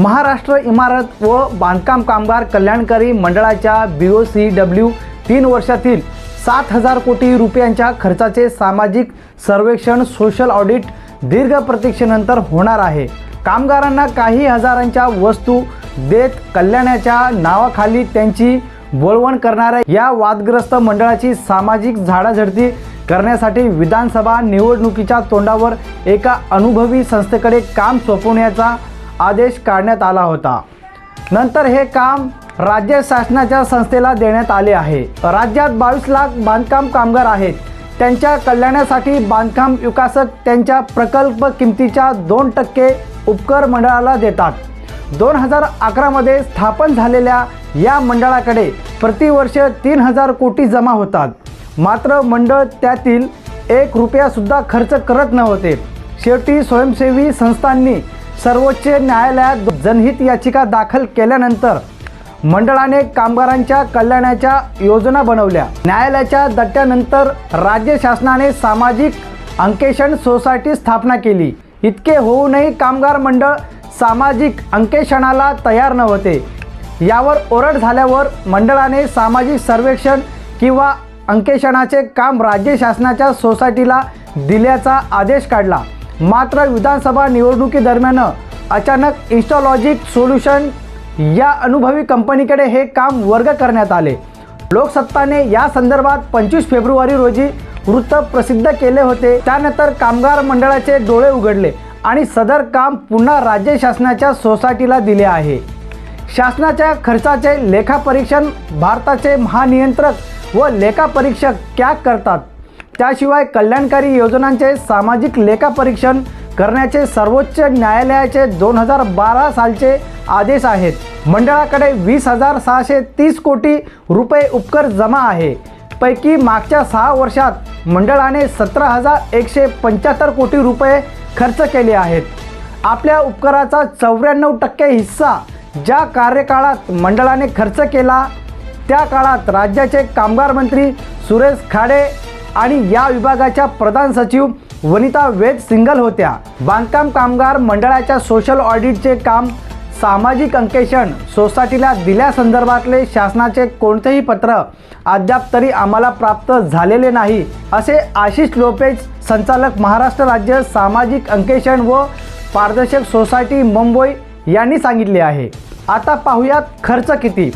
महाराष्ट्र इमारत व बांधकाम कामगार कल्याणकारी मंडळाच्या बी ओ सी डब्ल्यू तीन वर्षातील सात हजार कोटी रुपयांच्या खर्चाचे सामाजिक सर्वेक्षण सोशल ऑडिट दीर्घ प्रतीक्षेनंतर होणार आहे. कामगारांना काही हजारांच्या वस्तू देत कल्याणाच्या नावाखाली त्यांची वळवण करणाऱ्या या वादग्रस्त मंडळाची सामाजिक झाडाझडती करण्यासाठी विधानसभा निवडणुकीच्या तोंडावर एका अनुभवी संस्थेकडे काम सोपवण्याचा आदेश काढण्यात आला होता. नंतर हे काम राज्य शासनाच्या संस्थेला देण्यात आले आहे. राज्यात बावीस लाख बांधकाम कामगार आहेत. त्यांच्या कल्याणासाठी बांधकाम विकासक त्यांच्या प्रकल्प किमतीच्या दोन टक्के उपकर मंडळाला देतात. दोन हजार अकरामध्ये स्थापन झालेल्या या मंडळाकडे प्रतिवर्ष तीन हजार कोटी जमा होतात. मात्र मंडळ त्यातील एक रुपयासुद्धा खर्च करत नव्हते. शेवटी स्वयंसेवी संस्थांनी सर्वोच्च न्यायालयात जनहित याचिका दाखल केल्यानंतर मंडळाने कामगारांच्या कल्याणाच्या योजना बनवल्या. न्यायालयाच्या दट्ट्यानंतर राज्य शासनाने सामाजिक अंकेषण सोसायटी स्थापना केली. इतके होऊनही कामगार मंडळ सामाजिक अंकेषणाला तयार नव्हते. यावर ओरड झाल्यावर मंडळाने सामाजिक सर्वेक्षण किंवा अंकेषणाचे काम राज्य शासनाच्या सोसायटीला दिल्याचा आदेश काढला. मात्र विधानसभा निवडणुकीदरम्यान अचानक इन्स्टॉलॉजिक सोल्युशन या अनुभवी कंपनीकडे हे काम वर्ग करण्यात आले. लोकसत्ताने या संदर्भात पंचवीस फेब्रुवारी रोजी वृत्त प्रसिद्ध केले होते. त्यानंतर कामगार मंडळाचे डोळे उघडले आणि सदर काम पुन्हा राज्य शासनाच्या सोसायटीला दिले आहे. शासनाच्या खर्चाचे लेखापरीक्षण भारताचे महानियंत्रक व लेखापरीक्षक क्या करतात? त्याशिवाय कल्याणकारी योजनांचे सामाजिक लेखापरीक्षण करण्याचे सर्वोच्च न्यायालयाचे दोन हजार बारा सालचे आदेश आहेत. मंडळाकडे वीस हजार सहाशे तीस कोटी रुपये उपकर जमा आहे. पैकी मागच्या सहा वर्षात मंडळाने सतरा हजार एकशे पंच्याहत्तर कोटी रुपये खर्च केले आहेत. आपल्या उपकराचा चौऱ्याण्णव टक्के हिस्सा ज्या कार्यकाळात मंडळाने खर्च केला त्या काळात राज्याचे कामगार मंत्री सुरेश खाडे आणि या विभागाच्या प्रधान सचिव वनिता वेद सिंगल होत्या. बांधकाम कामगार मंडळाच्या सोशल ऑडिटचे काम सामाजिक अंकेषण सोसायटीला दिल्यासंदर्भातले शासनाचे कोणतेही पत्र अद्याप तरी आम्हाला प्राप्त झालेले नाही असे आशिष लोपेज संचालक महाराष्ट्र राज्य सामाजिक अंकेषण व पारदर्शक सोसायटी मुंबई यांनी सांगितले आहे. आता पाहूयात खर्च किती?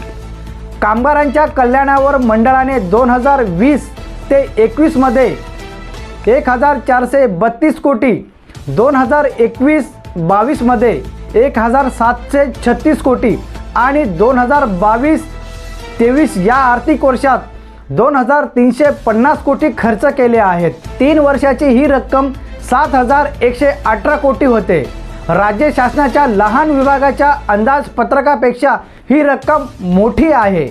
कामगारांच्या कल्याणावर मंडळाने दोन हजार वीस ते एकवीसमध्ये एक हजार चारशे बत्तीस कोटी दोन हजार एकवीस बावीसमध्ये एक हजार सातशे छत्तीस कोटी आणि दोन हजार बावीस तेवीस या आर्थिक वर्षात दोन हजार तीनशे पन्नास कोटी खर्च केले आहेत. तीन वर्षाची ही रक्कम सात हजार एकशे अठरा कोटी होते. राज्य शासनाच्या लहान विभागाच्या अंदाजपत्रकापेक्षा ही रक्कम मोठी आहे.